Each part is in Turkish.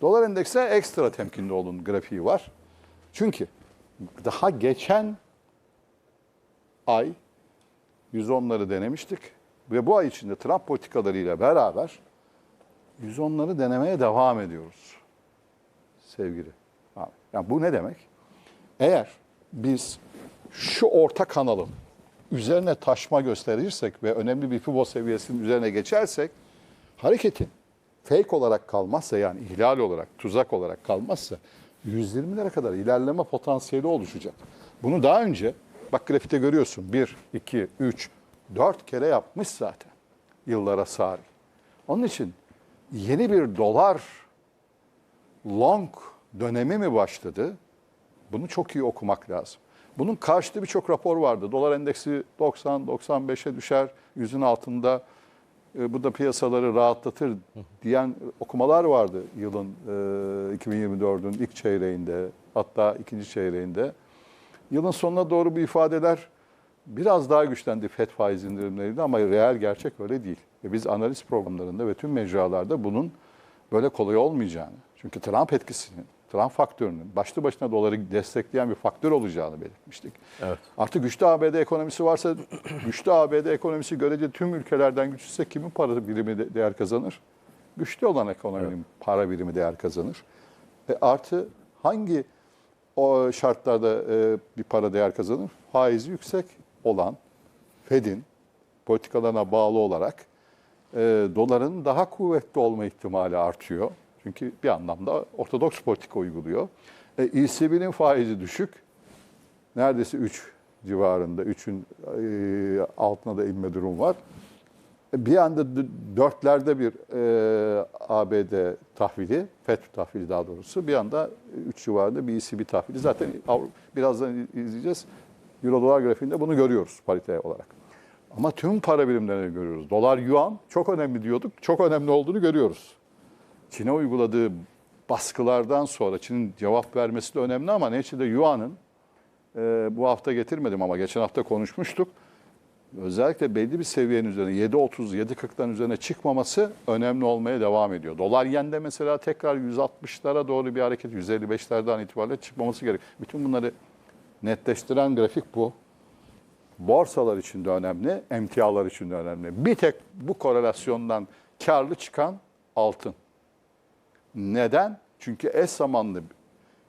Dolar endekse ekstra temkinli olun grafiği var. Çünkü daha geçen ay 110'ları denemiştik ve bu ay içinde Trump politikalarıyla beraber 110'ları denemeye devam ediyoruz sevgili. Yani bu ne demek? Eğer biz şu orta kanalın üzerine taşma gösterirsek ve önemli bir FIBO seviyesinin üzerine geçersek hareketin fake olarak kalmazsa yani ihlal olarak, tuzak olarak kalmazsa 120'lere kadar ilerleme potansiyeli oluşacak. Bunu daha önce bak grafikte görüyorsun 1, 2, 3, 4 kere yapmış zaten yıllara sari. Onun için yeni bir dolar long dönemi mi başladı? Bunu çok iyi okumak lazım. Bunun karşıtı birçok rapor vardı. Dolar endeksi 90-95'e düşer, yüzün altında. E, bu da piyasaları rahatlatır diyen okumalar vardı yılın e, 2024'ün ilk çeyreğinde, hatta ikinci çeyreğinde. Yılın sonuna doğru bu ifadeler biraz daha güçlendi FED faiz indirimleriydi ama reel gerçek öyle değil. Ve biz analiz programlarında ve tüm mecralarda bunun böyle kolay olmayacağını, çünkü Trump etkisinin, Trump faktörünün başlı başına doları destekleyen bir faktör olacağını belirtmiştik. Evet. Artık güçlü ABD ekonomisi varsa, güçlü ABD ekonomisi görece tüm ülkelerden güçlüyse kimin para birimi de- değer kazanır? Güçlü olan ekonominin para birimi değer kazanır. Ve artı hangi o şartlarda e, bir para değer kazanır? Faizi yüksek olan Fed'in politikalarına bağlı olarak e, doların daha kuvvetli olma ihtimali artıyor. Çünkü bir anlamda ortodoks politika uyguluyor. E, ECB'nin faizi düşük. Neredeyse 3 civarında. 3'ün e, altına da inme durum var. E, Bir anda dörtlerde bir e, ABD tahvili, FED tahvili daha doğrusu. Bir anda 3 civarında bir ECB tahvili. Zaten birazdan izleyeceğiz. Euro dolar grafiğinde bunu görüyoruz parite olarak. Ama tüm para birimlerini görüyoruz. Dolar yuan çok önemli diyorduk. Çok önemli olduğunu görüyoruz. Çin'e uyguladığı baskılardan sonra Çin'in cevap vermesi de önemli ama neticede Yuan'ın e, bu hafta getirmedim ama geçen hafta konuşmuştuk. Özellikle belli bir seviyenin üzerine 7.30, 7.40'ların üzerine çıkmaması önemli olmaya devam ediyor. Dolar yende mesela tekrar 160'lara doğru bir hareket 155'lerden itibaren çıkmaması gerek. Bütün bunları netleştiren grafik bu. Borsalar için de önemli, emtialar için de önemli. Bir tek bu korelasyondan karlı çıkan altın. Neden? Çünkü eş zamanlı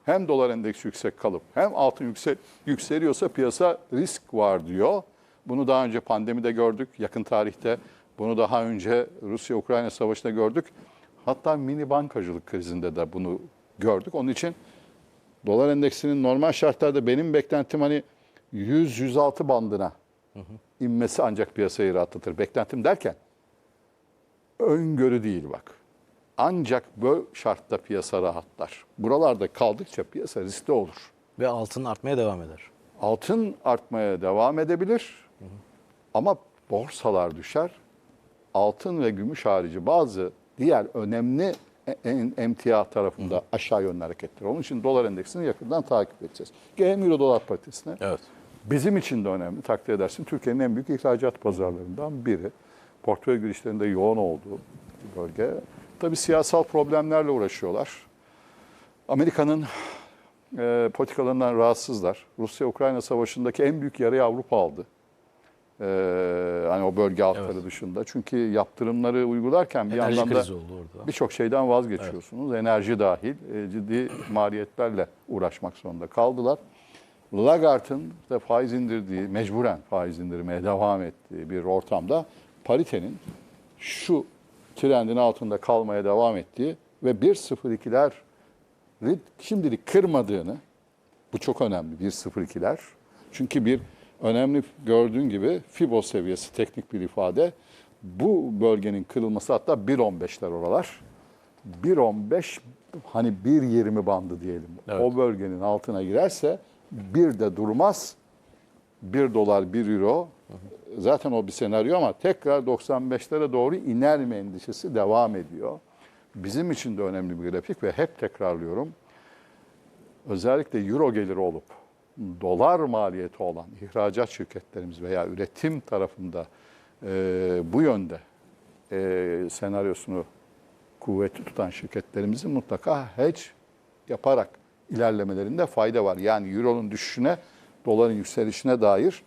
hem dolar endeksi yüksek kalıp hem altın yüksek, yükseliyorsa piyasa risk var diyor. Bunu daha önce pandemide gördük, yakın tarihte. Bunu daha önce Rusya-Ukrayna savaşında gördük. Hatta mini bankacılık krizinde de bunu gördük. Onun için dolar endeksinin normal şartlarda benim beklentim hani 100-106 bandına inmesi ancak piyasayı rahatlatır. Beklentim derken öngörü değil bak. Ancak bu şartta piyasa rahatlar. Buralarda kaldıkça piyasa riskli olur. Ve altın artmaya devam eder. Altın artmaya devam edebilir ama borsalar düşer. Altın ve gümüş harici bazı diğer önemli e- en- emtia tarafında aşağı yönlü hareketler. Onun için dolar endeksini yakından takip edeceğiz. Gelelim Euro dolar paritesine. Evet. Bizim için de önemli takdir edersin. Türkiye'nin en büyük ihracat pazarlarından biri. Portföy girişlerinde yoğun olduğu bölge. Tabii siyasal problemlerle uğraşıyorlar. Amerika'nın e, politikalarından rahatsızlar. Rusya-Ukrayna savaşındaki en büyük yarayı Avrupa aldı. E, hani o bölge halkları Evet. dışında. Çünkü yaptırımları uygularken bir Enerji yandan da birçok şeyden vazgeçiyorsunuz. Enerji dahil e, ciddi maliyetlerle uğraşmak zorunda kaldılar. Lagarde'ın da faiz indirdiği, mecburen faiz indirmeye devam ettiği bir ortamda paritenin şu trendin altında kalmaya devam ettiği ve 1.02'ler şimdilik kırmadığını, bu çok önemli 1.02'ler. Çünkü bir önemli gördüğün gibi Fibo seviyesi teknik bir ifade. Bu bölgenin kırılması hatta 1.15'ler oralar. 1.15 hani 1.20 bandı diyelim. Evet. O bölgenin altına girerse bir de durmaz. 1 dolar 1 euro zaten o bir senaryo ama tekrar 95'lere doğru iner mi endişesi devam ediyor. Bizim için de önemli bir grafik ve hep tekrarlıyorum. Özellikle euro geliri olup dolar maliyeti olan ihracat şirketlerimiz veya üretim tarafında e, bu yönde e, senaryosunu kuvveti tutan şirketlerimizin mutlaka hedge yaparak ilerlemelerinde fayda var. Yani euronun düşüşüne, doların yükselişine dair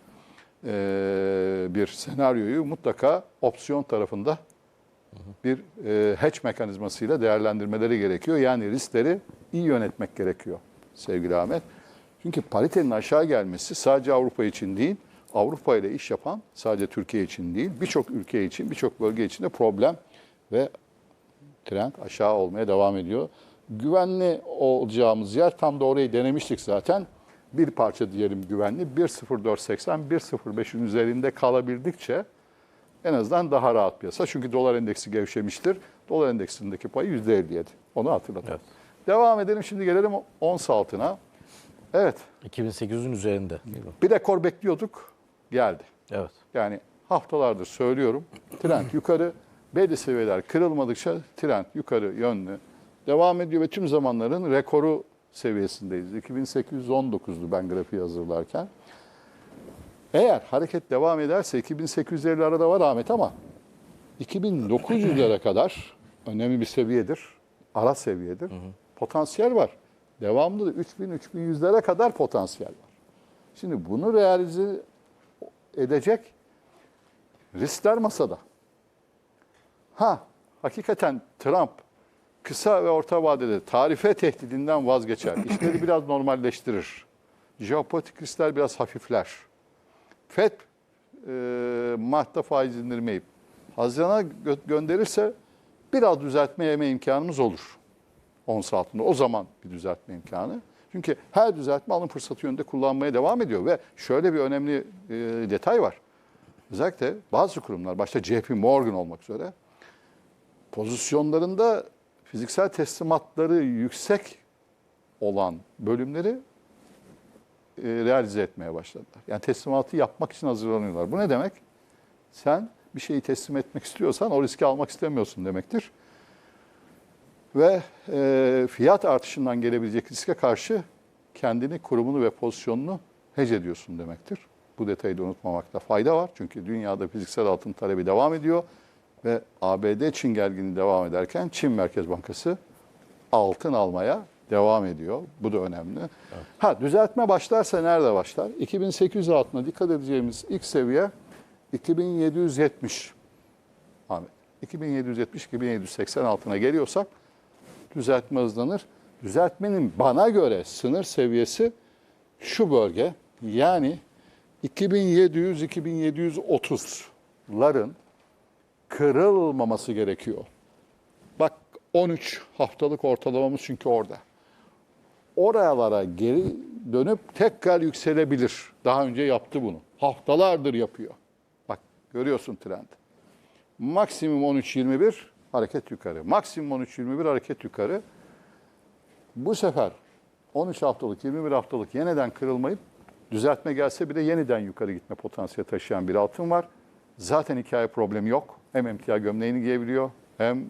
e, bir senaryoyu mutlaka opsiyon tarafında bir e, hedge mekanizmasıyla değerlendirmeleri gerekiyor. Yani riskleri iyi yönetmek gerekiyor sevgili Ahmet. Çünkü paritenin aşağı gelmesi sadece Avrupa için değil, Avrupa ile iş yapan sadece Türkiye için değil, birçok ülke için, birçok bölge için de problem ve trend aşağı olmaya devam ediyor. Güvenli olacağımız yer tam da orayı denemiştik zaten. Bir parça diyelim güvenli. 1.0480, 1.05'in üzerinde kalabildikçe en azından daha rahat piyasa. Çünkü dolar endeksi gevşemiştir. Dolar endeksindeki payı %57. Onu hatırlatalım. Devam edelim şimdi gelelim ons altına. Evet 2800'ün üzerinde. bir rekor bekliyorduk. Geldi. Evet. Yani haftalardır söylüyorum. Trend yukarı. Belli seviyeler kırılmadıkça trend yukarı yönlü devam ediyor ve tüm zamanların rekoru seviyesindeyiz. 2819'du ben grafiği hazırlarken. Eğer hareket devam ederse 2850 arada var Ahmet ama 2900'lere kadar önemli bir seviyedir. Ara seviyedir. Potansiyel var. Devamlı da 3000-3100'lere kadar potansiyel var. Şimdi bunu realize edecek riskler masada. Ha, hakikaten Trump kısa ve orta vadede tarife tehdidinden vazgeçer. İşleri biraz normalleştirir. Jeopolitik riskler biraz hafifler. FED e, Mart'ta faiz indirmeyip Haziran'a gö- gönderirse biraz düzeltme yeme imkanımız olur. Ons altında. O zaman bir düzeltme imkanı. Çünkü her düzeltme alım fırsatı yönünde kullanmaya devam ediyor ve şöyle bir önemli e, detay var. Özellikle bazı kurumlar, başta JP Morgan olmak üzere pozisyonlarında fiziksel teslimatları yüksek olan bölümleri e, realize etmeye başladılar. Yani teslimatı yapmak için hazırlanıyorlar. Bu ne demek? Sen bir şeyi teslim etmek istiyorsan o riski almak istemiyorsun demektir. Ve e, fiyat artışından gelebilecek riske karşı kendini, kurumunu ve pozisyonunu hece ediyorsun demektir. Bu detayı da unutmamakta fayda var. Çünkü dünyada fiziksel altın talebi devam ediyor ve ABD Çin gerginliği devam ederken Çin Merkez Bankası altın almaya devam ediyor. Bu da önemli. Ha düzeltme başlarsa nerede başlar? 2800 altına dikkat edeceğimiz ilk seviye 2770. Ahmet. 2770-2780 altına geliyorsak düzeltme hızlanır. Düzeltmenin bana göre sınır seviyesi şu bölge. Yani 2700-2730'ların kırılmaması gerekiyor. Bak 13 haftalık ortalamamız çünkü orada. Oralara geri dönüp tekrar yükselebilir. Daha önce yaptı bunu. Haftalardır yapıyor. Bak görüyorsun trend. Maksimum 13.21 hareket yukarı. Maksimum 13.21 hareket yukarı. Bu sefer 13 haftalık, 21 haftalık yeniden kırılmayıp düzeltme gelse bile yeniden yukarı gitme potansiyeli taşıyan bir altın var. Zaten hikaye problemi yok. Hem emtia gömleğini giyebiliyor hem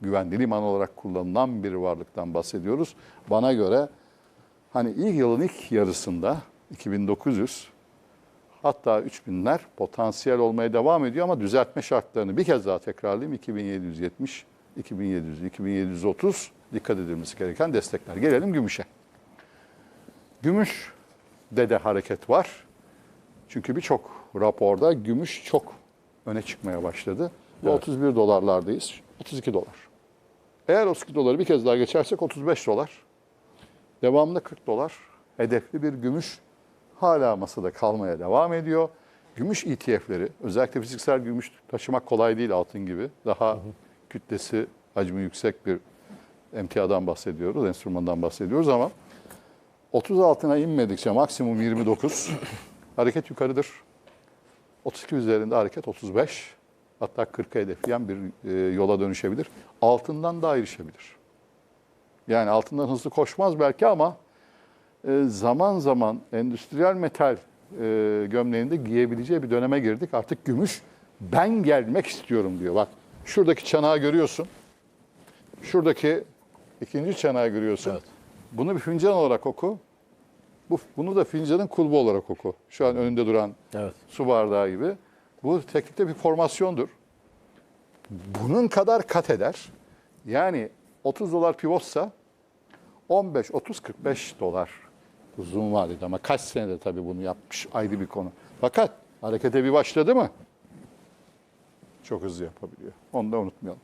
güvenli liman olarak kullanılan bir varlıktan bahsediyoruz. Bana göre hani ilk yılın ilk yarısında 2900 hatta 3000'ler potansiyel olmaya devam ediyor ama düzeltme şartlarını bir kez daha tekrarlayayım. 2770, 2700, 2730 dikkat edilmesi gereken destekler. Gelelim gümüşe. Gümüş de de hareket var. Çünkü birçok raporda gümüş çok öne çıkmaya başladı. Ve 31 dolarlardayız. 32 dolar. Eğer 32 doları bir kez daha geçersek 35 dolar. Devamında 40 dolar. Hedefli bir gümüş hala masada kalmaya devam ediyor. Gümüş ETF'leri, özellikle fiziksel gümüş taşımak kolay değil altın gibi. Daha kütlesi, hacmi yüksek bir emtiadan bahsediyoruz, enstrümandan bahsediyoruz ama 30 altına inmedikçe maksimum 29 hareket yukarıdır. 32 üzerinde hareket 35 hatta 40'a hedefleyen bir e, yola dönüşebilir. Altından da ayrışabilir. Yani altından hızlı koşmaz belki ama e, zaman zaman endüstriyel metal e, gömleğinde giyebileceği bir döneme girdik. Artık gümüş ben gelmek istiyorum diyor. Bak şuradaki çanağı görüyorsun. Şuradaki ikinci çanağı görüyorsun. Evet. Bunu bir fincan olarak oku. Bu, bunu da fincanın kulbu olarak oku. Şu an önünde duran Evet. su bardağı gibi. Bu teknikte bir formasyondur. Bunun kadar kat eder. Yani 30 dolar pivotsa 15, 30, 45 dolar uzun vadede ama kaç senede tabii bunu yapmış ayrı bir konu. Fakat harekete bir başladı mı çok hızlı yapabiliyor. Onu da unutmayalım.